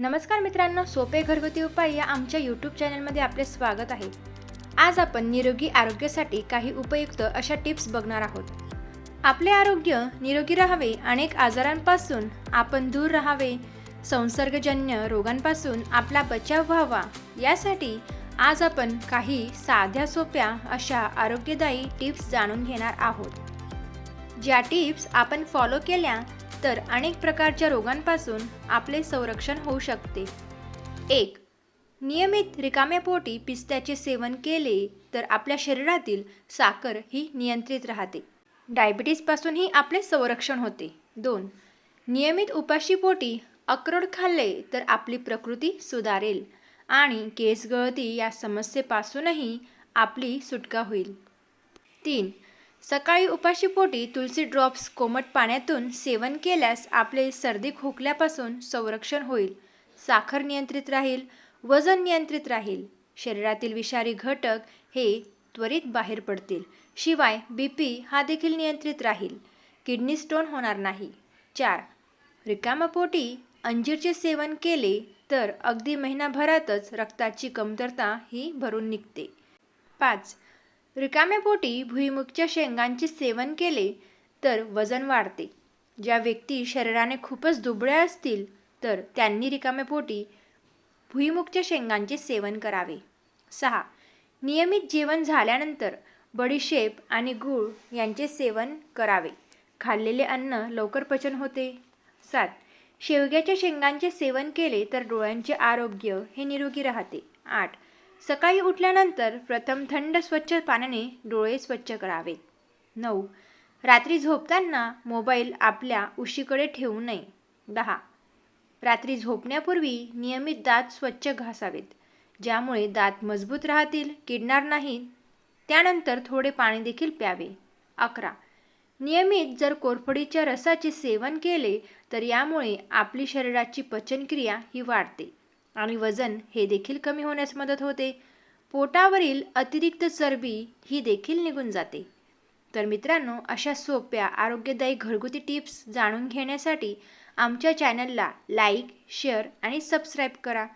नमस्कार मित्रांनो सोपे घरगुती उपाय या आमच्या यूट्यूब चॅनलमध्ये आपले स्वागत आहे. आज आपण निरोगी आरोग्यासाठी काही उपयुक्त अशा टिप्स बघणार आहोत. आपले आरोग्य निरोगी राहावे अनेक आजारांपासून आपण दूर राहावे संसर्गजन्य रोगांपासून आपला बचाव व्हावा यासाठी आज आपण काही साध्या सोप्या अशा आरोग्यदायी टिप्स जाणून घेणार आहोत. ज्या टिप्स आपण फॉलो केल्या तर अनेक प्रकारच्या रोगांपासून आपले संरक्षण होऊ शकते. एक नियमित रिकाम्या पोटी पिस्त्याचे सेवन केले तर आपल्या शरीरातील साखर ही नियंत्रित राहते. डायबिटीसपासूनही आपले संरक्षण होते. दोन नियमित उपाशी पोटी अक्रोड खाल्ले तर आपली प्रकृती सुधारेल आणि केस गळती या समस्येपासूनही आपली सुटका होईल. तीन सकाळी उपाशीपोटी तुलसी ड्रॉप्स कोमट पाण्यातून सेवन केल्यास आपले सर्दी खोकल्यापासून संरक्षण होईल. साखर नियंत्रित राहील वजन नियंत्रित राहील. शरीरातील विषारी घटक हे त्वरित बाहेर पडतील. शिवाय बी पी हा देखील नियंत्रित राहील. किडनी स्टोन होणार नाही. चार. रिकामापोटी अंजीरचे सेवन केले तर अगदी महिनाभरातच रक्ताची कमतरता ही भरून निघते. पाच. रिकाम्या पोटी भुईमुगच्या शेंगांचे सेवन केले तर वजन वाढते. ज्या व्यक्ती शरीराने खूपच दुबळ्या असतील तर त्यांनी रिकाम्या पोटी भुईमुगच्या शेंगांचे सेवन करावे. सहा. नियमित जेवण झाल्यानंतर बडीशेप आणि गूळ यांचे सेवन करावे. खाल्लेले अन्न लवकर पचन होते. सात. शेवग्याच्या शेंगांचे सेवन केले तर डोळ्यांचे आरोग्य हे निरोगी राहते. आठ. सकाळी उठल्यानंतर प्रथम थंड स्वच्छ पाण्याने डोळे स्वच्छ करावेत नऊ. रात्री झोपताना मोबाईल आपल्या उशीकडे ठेवू नये. दहा. रात्री झोपण्यापूर्वी नियमित दात स्वच्छ घासावेत. ज्यामुळे दात मजबूत राहतील किडणार नाहीत. त्यानंतर थोडे पाणी देखील प्यावे. अकरा. नियमित जर कोरफडीच्या रसाचे सेवन केले तर यामुळे आपली शरीराची पचनक्रिया ही वाढते. आणि वजन हे देखील कमी होण्यास मदत होते. पोटावरील अतिरिक्त चरबी ही देखील निघून जाते. तर मित्रांनो अशा सोप्या आरोग्यदायी घरगुती टिप्स जाणून घेण्यासाठी आमच्या चॅनलला लाईक शेअर आणि सबस्क्राईब करा.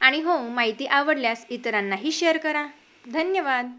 आणि हो माहिती आवडल्यास इतरांनाही शेअर करा. धन्यवाद!